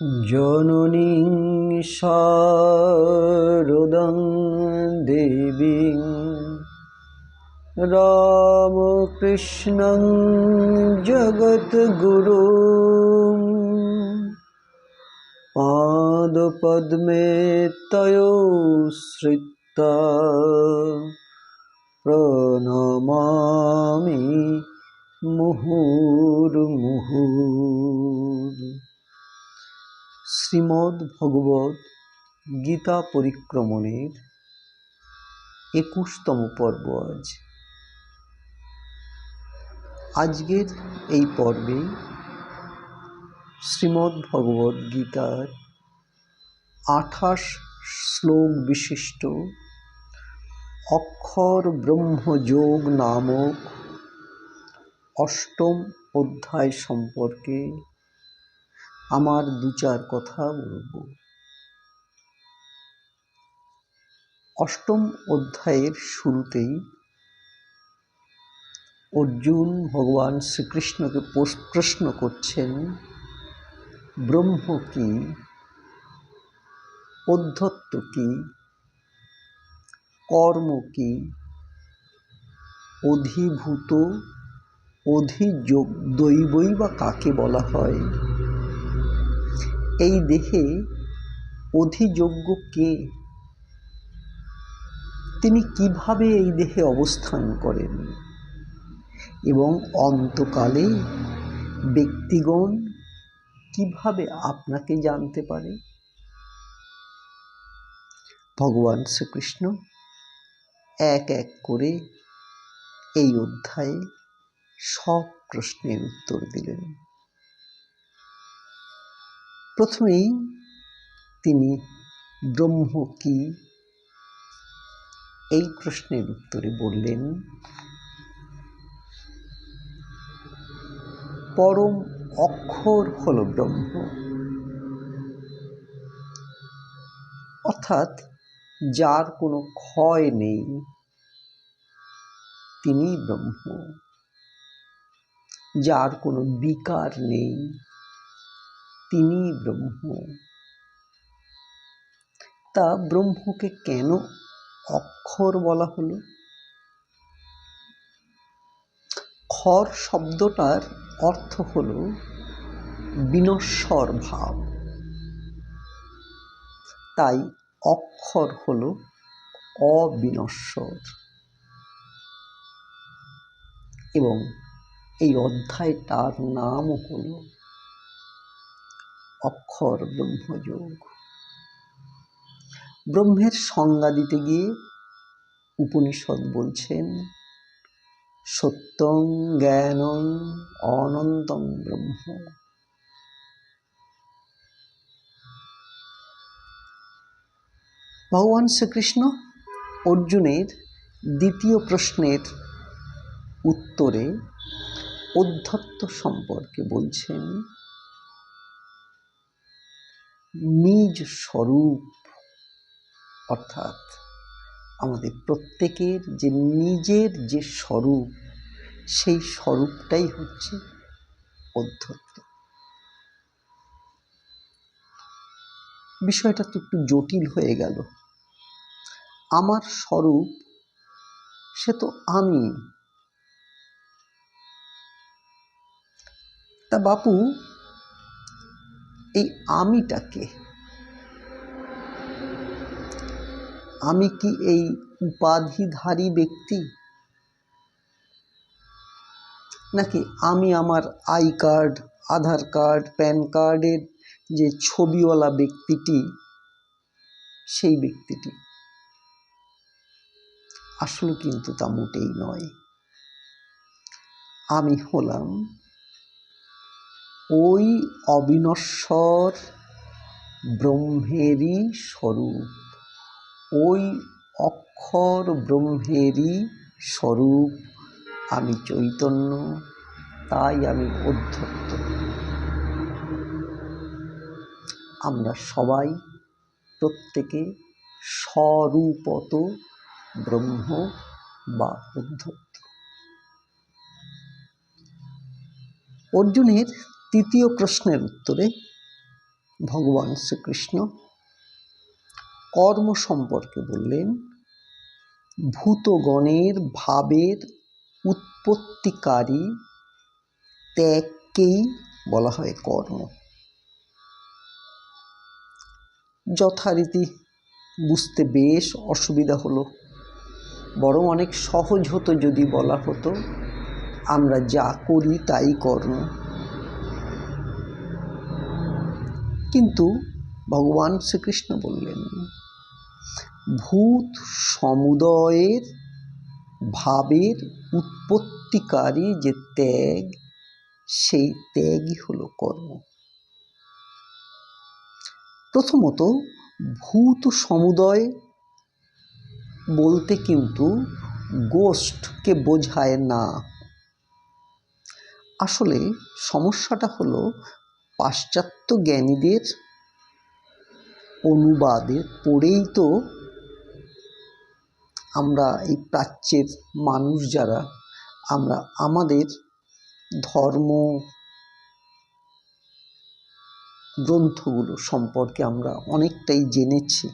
জননীং শারদং দেবীং রামকৃষ্ণং জগদ্গুরুং পাদপদ্মে তয়ো শ্রিতা প্রণমামি মুহুর্মুহুর শ্রীমদ্ ভগবত গীতা পরিক্রমণের একুশতম পর্ব আজ। আজকের এই পর্বে শ্রীমদ্ ভগবত গীতার আঠাশ শ্লোক বিশিষ্ট অক্ষর ব্রহ্মযোগ নামক অষ্টম অধ্যায় সম্পর্কে আমার দু চার কথা বলব। অষ্টম অধ্যায়ের শুরুতেই অর্জুন ভগবান শ্রীকৃষ্ণকে প্রশ্ন করছেন, ব্রহ্ম কি? অধ্যত্ত কি? কর্ম কি? অধিভূত, অধিযোগ, দৈবই বা কাকে বলা হয়? এই দেহে অধিযোগ্য কে? তিনি কীভাবে এই দেহে অবস্থান করেন? এবং অন্তকালে ব্যক্তিগণ কীভাবে আপনাকে জানতে পারে? ভগবান শ্রীকৃষ্ণ এক এক করে এই অধ্যায়ে সব প্রশ্নের উত্তর দিলেন। প্রথমেই তিনি ব্রহ্ম কি? এই প্রশ্নের উত্তরে বললেন, পরম অক্ষর হল ব্রহ্ম। অর্থাৎ যার কোনো ক্ষয় নেই তিনি ব্রহ্ম। যার কোনো বিকার নেই তিনি ব্রহ্ম। তা ব্রহ্মকে কেন অক্ষর বলা হলো? খর শব্দটার অর্থ হল বিনশ্বর ভাব। তাই অক্ষর হল অবিনশ্বর। এবং এই অধ্যায়টার নামও হল অক্ষর ব্রহ্মযোগ। ব্রহ্মের সংজ্ঞা দিতে গিয়ে উপনিষদ বলছেন, সত্যং জ্ঞানং অনন্তং ব্রহ্ম। ভগবান শ্রীকৃষ্ণ অর্জুনের দ্বিতীয় প্রশ্নের উত্তরে অধ্যত্ত সম্পর্কে বলছেন নিজ স্বরূপ। অর্থাৎ আমাদের প্রত্যেকের যে নিজের যে স্বরূপ, সেই স্বরূপটাই হচ্ছে অধ্যত্ত। বিষয়টা তো একটু জটিল হয়ে গেল। আমার স্বরূপ, সে তো আমি। তা বাপু এই আমিটাকে। আমি কি এই উপাধিধারী ব্যক্তি? নাকি আমি আমার I card, Aadhaar card, PAN কার্ডের যে ছবিওয়ালা ব্যক্তিটি, সেই ব্যক্তিটি? আসলে কিন্তু তা মোটেই নয়। আমি হলাম ওই অবিনশ্বর ব্রহ্মেরই স্বরূপ। ওই অক্ষর ব্রহ্মেরই স্বরূপ আমি চৈতন্য, তাই আমি অধ্যত্ত। আমরা সবাই প্রত্যেকে স্বরূপত ব্রহ্ম বা উদ্ধত্ত অর্জুনের তৃতীয় প্রশ্নের উত্তরে ভগবান শ্রীকৃষ্ণ কর্ম সম্পর্কে বললেন, ভূতগণের ভাবের উৎপত্তিকারী ত্যাগকেই বলা হয় কর্ম। যথারীতি বুঝতে বেশ অসুবিধা হলো। বরং অনেক সহজ হতো যদি বলা হতো, আমরা যা করি তাই কর্ম। কিন্তু ভগবান শ্রীকৃষ্ণ বললেন, ভূত সমুদয়ের ভাবের উৎপত্তিকারী যে ত্যাগ, সেই ত্যাগই হলো কর্ম। প্রথমত, ভূত সমুদয় বলতে কিন্তু গোষ্ঠকে বোঝায় না। আসলে সমস্যাটা হলো পাশ্চাত্য জ্ঞানীদের অনুবাদে পড়েই তো আমরা এই প্রাচ্যের মানুষ যারা, আমরা আমাদের ধর্ম গ্রন্থগুলো সম্পর্কে আমরা অনেকটাই জেনেছি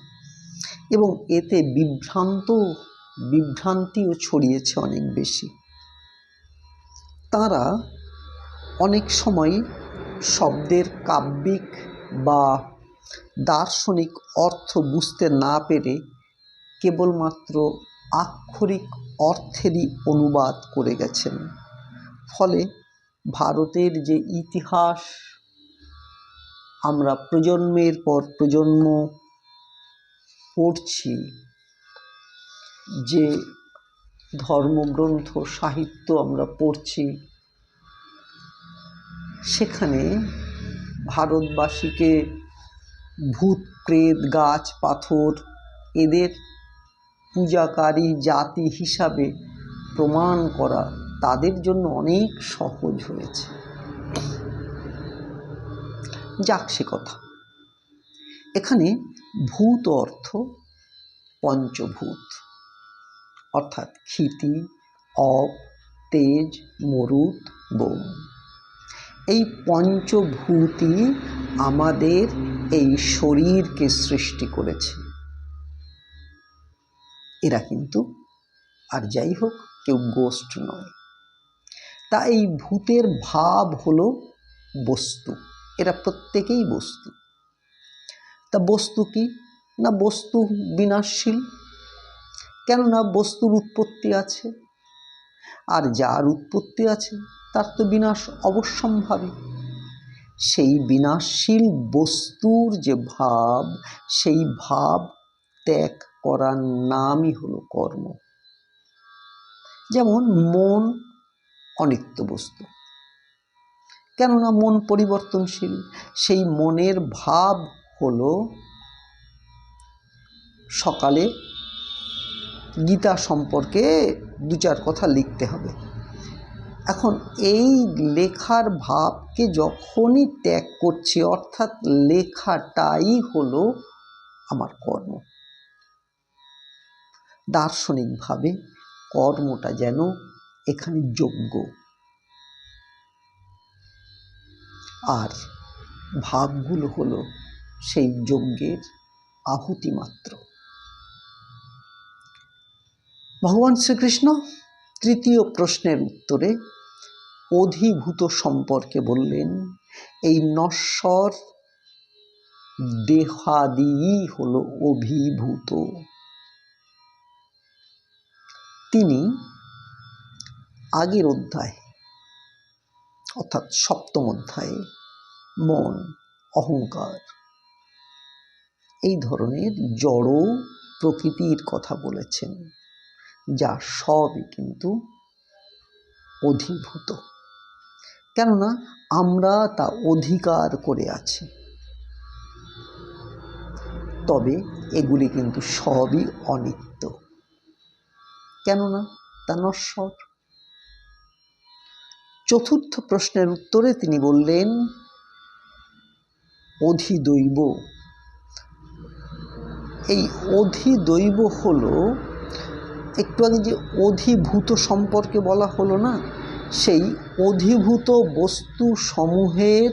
এবং এতে বিভ্রান্ত, বিভ্রান্তিও ছড়িয়েছে অনেক বেশি। তারা অনেক সময় শব্দের কাব্যিক বা দার্শনিক অর্থ বুঝতে না পেরে কেবলমাত্র আক্ষরিক অর্থেরই অনুবাদ করে গেছেন। ফলে ভারতের যে ইতিহাস, আমরা প্রজন্মের পর প্রজন্ম পড়ছি যে ধর্মগ্রন্থ, সাহিত্য আমরা পড়ছি সেখানে ভারতবাসীকে ভূত, প্রেত, গাছ, পাথর, এদের পূজাকারী জাতি হিসাবে প্রমাণ করা তাদের জন্য অনেক সহজ হয়েছে। যাক সে কথা। এখানে ভূত অর্থ পঞ্চভূত। অর্থাৎ ক্ষিতি, অপ, তেজ, মরুত বোম এই পঞ্চভূতই আমাদের এই শরীরকে সৃষ্টি করেছে। এরা কিন্তু, আর যাই হোক, কেউ গোষ্ঠ নয়। তা এই ভূতের ভাব হলো বস্তু। এরা প্রত্যেকেই বস্তু। তা বস্তু কি? না বস্তু বিনাশশীল? কেননা বস্তুর উৎপত্তি আছে। আর যার উৎপত্তি আছে, তার তো বিনাশ অবশ্যম্ভাবী। সেই বিনাশশীল বস্তুর যে ভাব, সেই ভাব ত্যাগ করার নামই হলো কর্ম। যেমন মন অনিত্য বস্তু। কেননা মন পরিবর্তনশীল, সেই মনের ভাব হলো সকালে গীতা সম্পর্কে দু চার কথা লিখতে হবে। এখন এই লেখার ভাবকে যখনই ত্যাগ করছি, অর্থাৎ লেখাটাই হলো আমার কর্ম। দার্শনিকভাবে কর্মটা যেন এখানে যোগ্য। আর ভাবগুলো হলো সেই যজ্ঞের আহুতি মাত্র। ভগবান শ্রীকৃষ্ণ তৃতীয় প্রশ্নের উত্তরে অধিভূত সম্পর্কে বললেন, এই নশ্বর দেহাদিই হল অভিভূত। তিনি আগের অধ্যায়, অর্থাৎ সপ্তম অধ্যায়ে, মন, অহংকার, এই ধরনের জড় প্রকৃতির কথা বলেছেন। যা সবই কিন্তু অধিভূত। কেননা আমরা তা অধিকার করে আছি। তবে এগুলি কিন্তু সবই অনিত্য। কেননা তা নশ্বর। চতুর্থ প্রশ্নের উত্তরে তিনি বললেন, অধিদৈব। এই অধিদৈব হলো একটু আগে যে অধিভূত সম্পর্কে বলা হলো না, সেই অধিভূত বস্তু সমূহের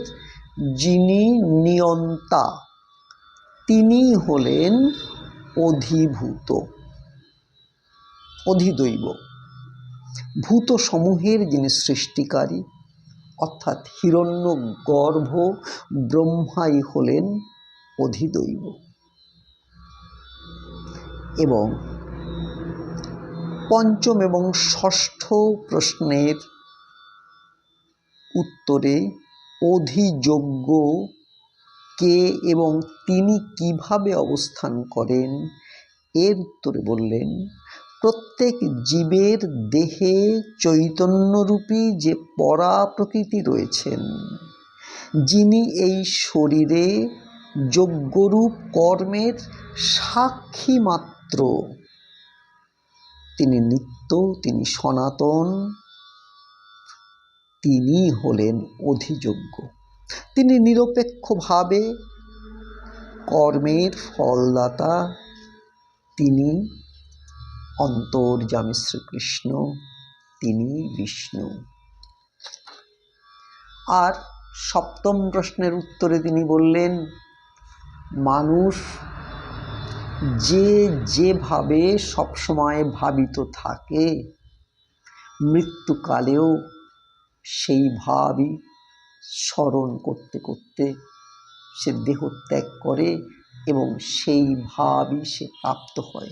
যিনি নিয়ন্তা, তিনি হলেন অধিভূত, অধিদৈব। ভূত সমূহের যিনি সৃষ্টিকারী, অর্থাৎ হিরণ্য গর্ভ, ব্রহ্মাই হলেন অধিদৈব। এবং পঞ্চম এবং ষষ্ঠ প্রশ্নের উত্তরে অধিযোগ্য কে এবং তিনি কীভাবে অবস্থান করেন? এর উত্তরে বললেন, প্রত্যেক জীবের দেহে চৈতন্যরূপী যে পরা প্রকৃতি রয়েছেন, যিনি এই শরীরে যোগ্যরূপ কর্মের সাক্ষী মাত্র তিনি নিত্য, তিনি সনাতন, তিনি হলেন অধিযোগ্য। তিনি নিরপেক্ষভাবে কর্মের ফলদাতা। তিনি অন্তর্যামী শ্রীকৃষ্ণ, তিনি বিষ্ণু। আর সপ্তম প্রশ্নের উত্তরে তিনি বললেন, মানুষ যে যেভাবে সবসময় ভাবিত থাকে, মৃত্যুকালেও সেই ভাবই স্মরণ করতে করতে সে দেহ ত্যাগ করে এবং সেই ভাবই সে প্রাপ্ত হয়।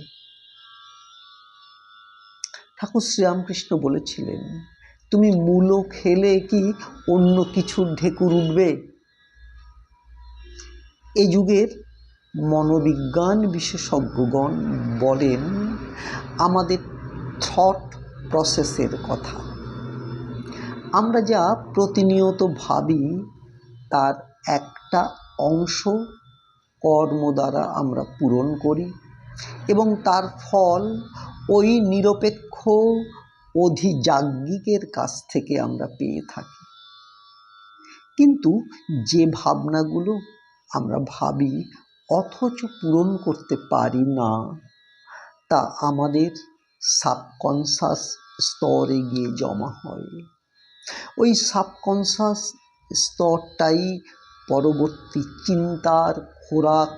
ঠাকুর শ্রীরামকৃষ্ণ বলেছিলেন, তুমি মূলো খেলে কি অন্য কিছুর ঢেকুর উঠবে? এই যুগের মনোবিজ্ঞান বিশেষজ্ঞগণ বলেন, আমাদের থট প্রসেসের কথা। আমরা যা প্রতিনিয়ত ভাবি, তার একটা অংশ কর্ম দ্বারা আমরা পূরণ করি এবং তার ফল ওই নিরপেক্ষ অধিযাজ্ঞিকের কাছ থেকে আমরা পেয়ে থাকি। কিন্তু যে ভাবনাগুলো আমরা ভাবি অথচ পূরণ করতে পারি না, তা আমাদের সাবকনসাস স্তরে গিয়ে জমা হয়। ওই সাবকনসাস স্তরটাই পরবর্তী চিন্তার খোরাক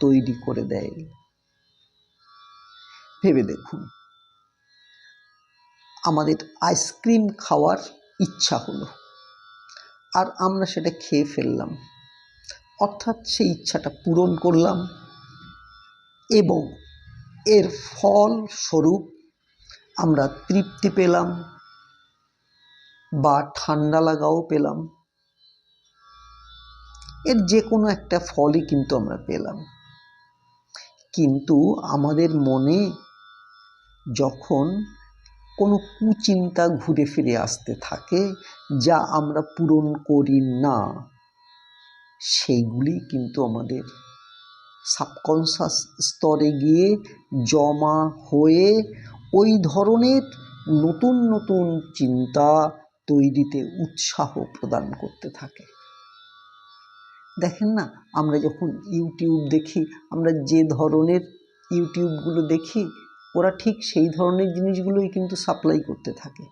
তৈরি করে দেয়। ভেবে দেখুন, আমাদের আইসক্রিম খাওয়ার ইচ্ছা হলো, আর আমরা সেটা খেয়ে ফেললাম। অর্থাৎ সেই ইচ্ছাটা পূরণ করলাম এবং এর ফল স্বরূপ আমরা তৃপ্তি পেলাম বা ঠান্ডা লাগাও পেলাম। এর যে কোনো একটা ফলই কিন্তু আমরা পেলাম। কিন্তু আমাদের মনে যখন কোনো কুচিন্তা ঘুরে ফিরে আসতে থাকে যা আমরা পূরণ করি না সেইগুলি কিন্তু আমাদের সাবকনসাস স্তরে গিয়ে জমা হয়ে ওই ধরনের নতুন নতুন চিন্তা তৈরিতে উৎসাহ প্রদান করতে থাকে। দেখেন না, আমরা যখন ইউটিউব দেখি, আমরা যে ধরনের ইউটিউবগুলো দেখি, ওরা ঠিক সেই ধরনের জিনিসগুলোই কিন্তু সাপ্লাই করতে থাকে।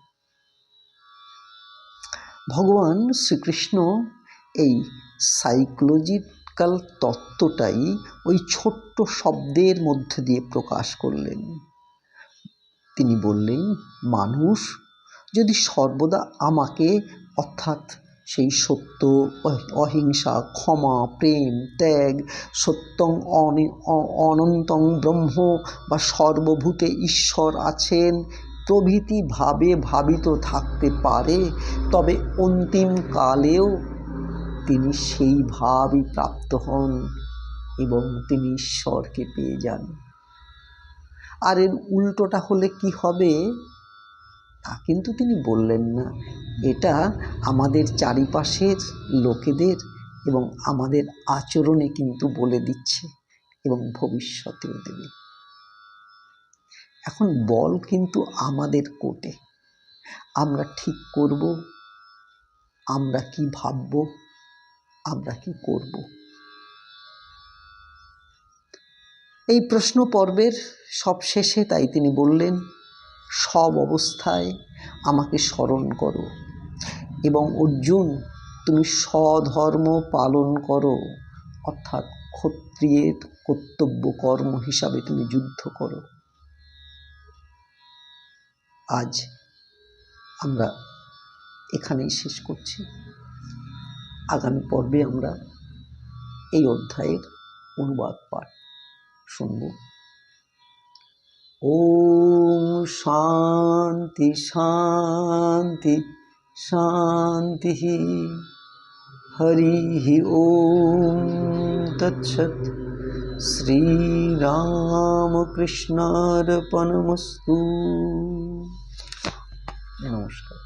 ভগবান শ্রীকৃষ্ণ এই সাইকোলজিক্যাল তত্ত্বটাই ওই ছোট্ট শব্দের মধ্যে দিয়ে প্রকাশ করলেন। তিনি বললেন, মানুষ যদি সর্বদা আমাকে, অর্থাৎ সেই সত্য অহিংসা, ক্ষমা, প্রেম, ত্যাগ, সত্যং অনন্তং ব্রহ্ম বা সর্বভূতে ঈশ্বর আছেন, প্রভৃতি ভাবে ভাবিত থাকতে পারে, তবে অন্তিম কালেও তিনি সেই ভাবই প্রাপ্ত হন এবং তিনি ঈশ্বরকে পেয়ে যান। আর এর উল্টোটা হলে কি হবে? তা কিন্তু তিনি বললেন না। এটা আমাদের চারিপাশের লোকেদের এবং আমাদের আচরণে কিন্তু বলে দিচ্ছে এবং ভবিষ্যতেও দেবে। এখন বল কিন্তু আমাদের কোটে। আমরা ঠিক করব, আমরা কি ভাবব? আমরা কি করব? এই প্রশ্ন পর্বের সব শেষে তাই তিনি বললেন, সব অবস্থায় আমাকে স্মরণ করো এবং অর্জুন, তুমি স্বধর্ম পালন করো, অর্থাৎ ক্ষত্রিয়ের কর্তব্য কর্ম হিসাবে তুমি যুদ্ধ করো। আজ আমরা এখানেই শেষ করছি। আগামী পর্বে আমরা এই অধ্যায়ের অনুবাদ পাঠ শুনব। ওম শান্তি শান্তি শান্তি। হরি ওম তৎসৎ। শ্রীরামকৃষ্ণার্পণমস্তু। নমস্কার।